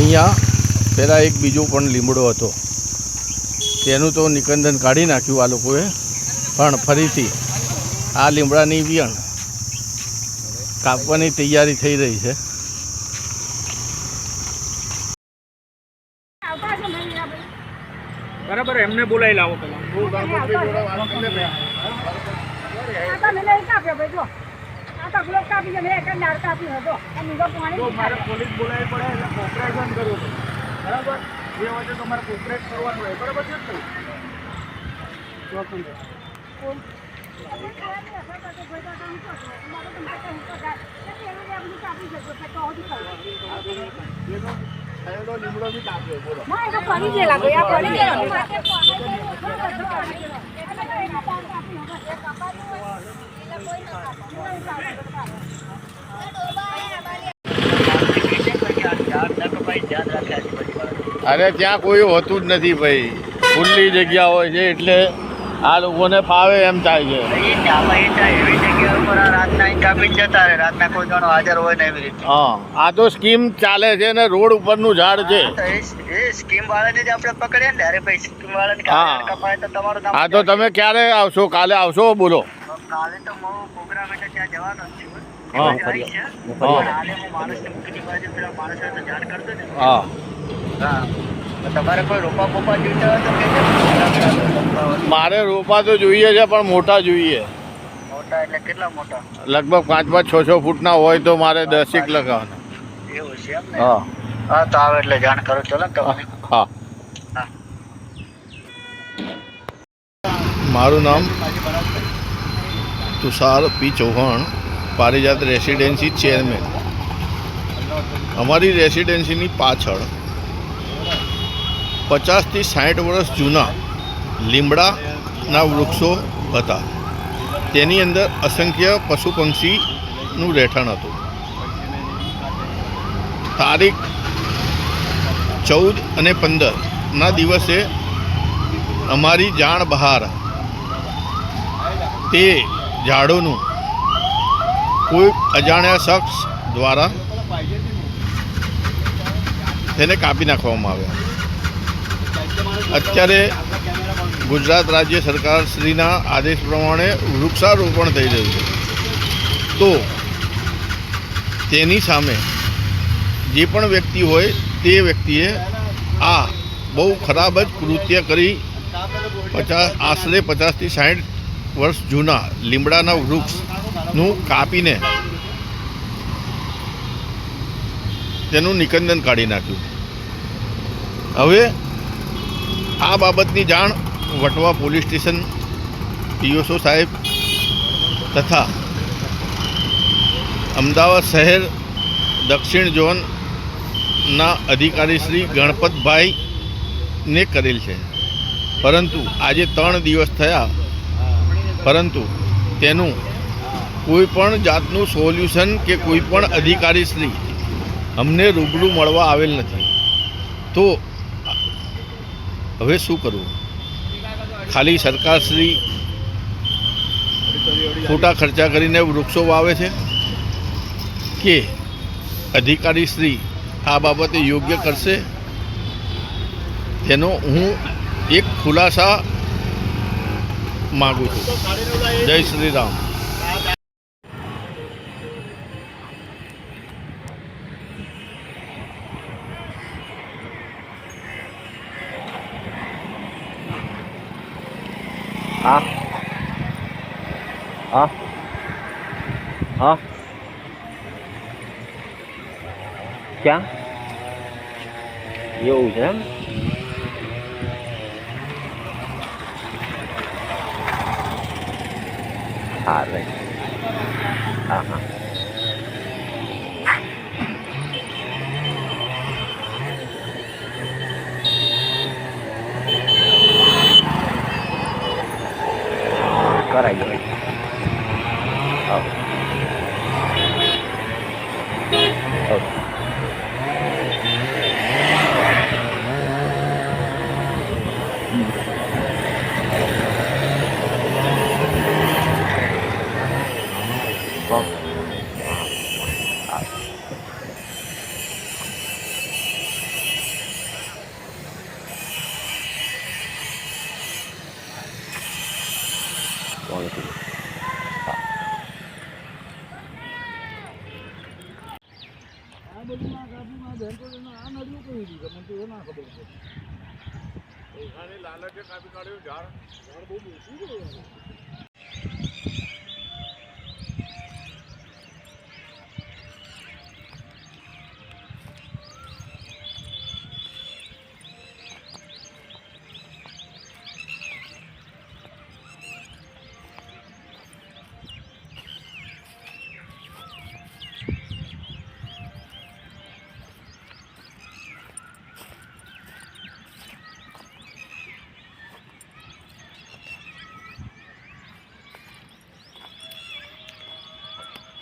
અહીંયા પહેલાં એક બીજો પણ લીમડો હતો. તેનું તો નિકંદન કાઢી નાખ્યું આ લોકોએ. પણ ફરીથી આ લીમડાની વિયણ કાપવાની તૈયારી થઈ રહી છે. બરાબર એમને બોલાવી લાવો પેલા. તો મારે પોલીસ બોલાવી પડે એટલે કોપરેશન કરવું પડે. બરાબર? એ વચ્ચે તમારે કોપરેટ કરવાનું હોય. બરાબર છે થયેલો લીમડો બી કાપ્યો બોલો. અરે ત્યાં કોઈ હોતું જ નથી ભાઈ. ખુલ્લી જગ્યા હોય છે એટલે આ લોકોને ફાવે એમ થાય છે. હા, આ તો સ્કીમ ચાલે છે ને રોડ ઉપરનું ઝાડ છે. હા. આ તો તમે ક્યારે આવશો? કાલે આવશો બોલો. કાલે તો મો પ્રોગ્રામ એટલે ત્યાં જવાનો છું. હા, છે. હા. માણસને મૂકીને બાજુ પેલા માણસને તો જાણ કરતો ને. હા. હા. તમારે કોઈ રોપા બોપા જોઈતા હોય તો કહેજો. મારે રોપા તો જોઈએ છે પણ મોટા જોઈએ. મોટા એટલે કેટલા મોટા? લગભગ પાંચ પાંચ છ છ ફૂટના હોય તો મારે દસેક લગાવવાના એવું છે એમ ને? હા. હા તો આવે એટલે જાણ કરો. ચલો ને તમે હા. હા. મારું નામ? Tushar P Chauhan, Parijat residency chairman. અમારી રેસિડેન્સીની પાછળ પચાસથી સાઠ વર્ષ જૂના લીમડાના વૃક્ષો હતા. તેની અંદર અસંખ્ય પશુ પંક્ષીનું રહેઠાણ હતું. તારીખ ચૌદ અને પંદરના દિવસે અમારી જાણ બહાર. તે ઝાડોનું. કોઈ અજાણ્યા શખ્સ દ્વારા તેને કાપી નાખવામાં આવ્યા. અત્યારે ગુજરાત રાજ્ય સરકાર શ્રીના આદેશ પ્રમાણે વૃક્ષારોપણ થઈ રહ્યું છે. તો તેની સામે જે પણ વ્યક્તિ હોય તે વ્યક્તિએ આ બહુ ખરાબ જ કૃત્ય કરી પચાસ, આશરે પચાસથી સાઠ વર્ષ જૂના લીમડાના વૃક્ષનું કાપીને તેનું નિકંદન કાઢી નાખ્યું. હવે આ બાબતની જાણ વટવા પોલીસ સ્ટેશન પીઓસો સાહેબ તથા અમદાવાદ શહેર દક્ષિણ ઝોનના અધિકારી શ્રી ગણપતભાઈને કરેલ છે. પરંતુ આજે ત્રણ દિવસ થયા પરંતુ તેનું કોઈ પણ જાતનું સોલ્યુશન કે કોઈ પણ અધિકારી શ્રી અમને રૂબરૂ મળવા આવેલ નથી. તો હવે શું કરવું? ખાલી સરકારશ્રી ખોટા ખર્ચા કરીને વૃક્ષો વાવે છે? કે અધિકારી શ્રી આ બાબતે યોગ્ય કરશે? તેનો હું એક ખુલાસા માગું છું. જય શ્રી રામ હા. હા. હા. ક્યાં? એવું છે એમ? હા રાઈટ હા હા કરાઈ ગયો હા ઓકે ઓકે પછી ગાડીમાં બેન આ નડ્યું કઈ રીતે? મને તો એ ના ખબર છે. લાલચે કાપી કાઢ્યું, ઝાડ. ઝાડ બહુ બેસી ગયું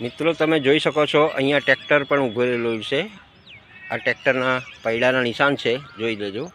મિત્રો, તમે જોઈ શકો છો, અહીંયા ટ્રેક્ટર પણ ઊભેલું છે. આ ટ્રેક્ટરના પૈડાના નિશાન છે, જોઈ લેજો.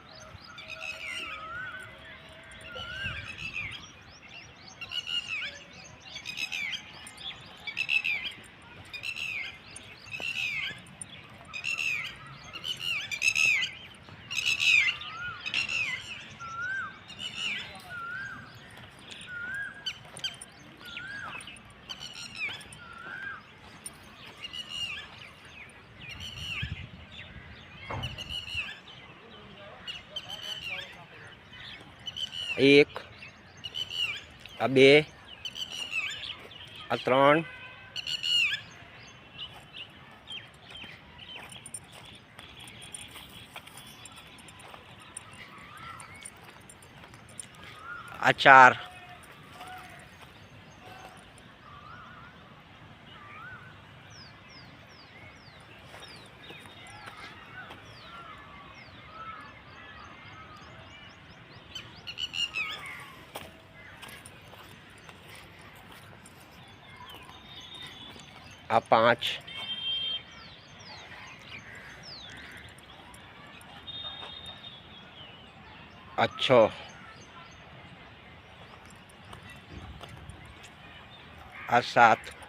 એક આ બે આ ત્રણ આ ચાર. આ પાંચ. આ છ. આ સાત.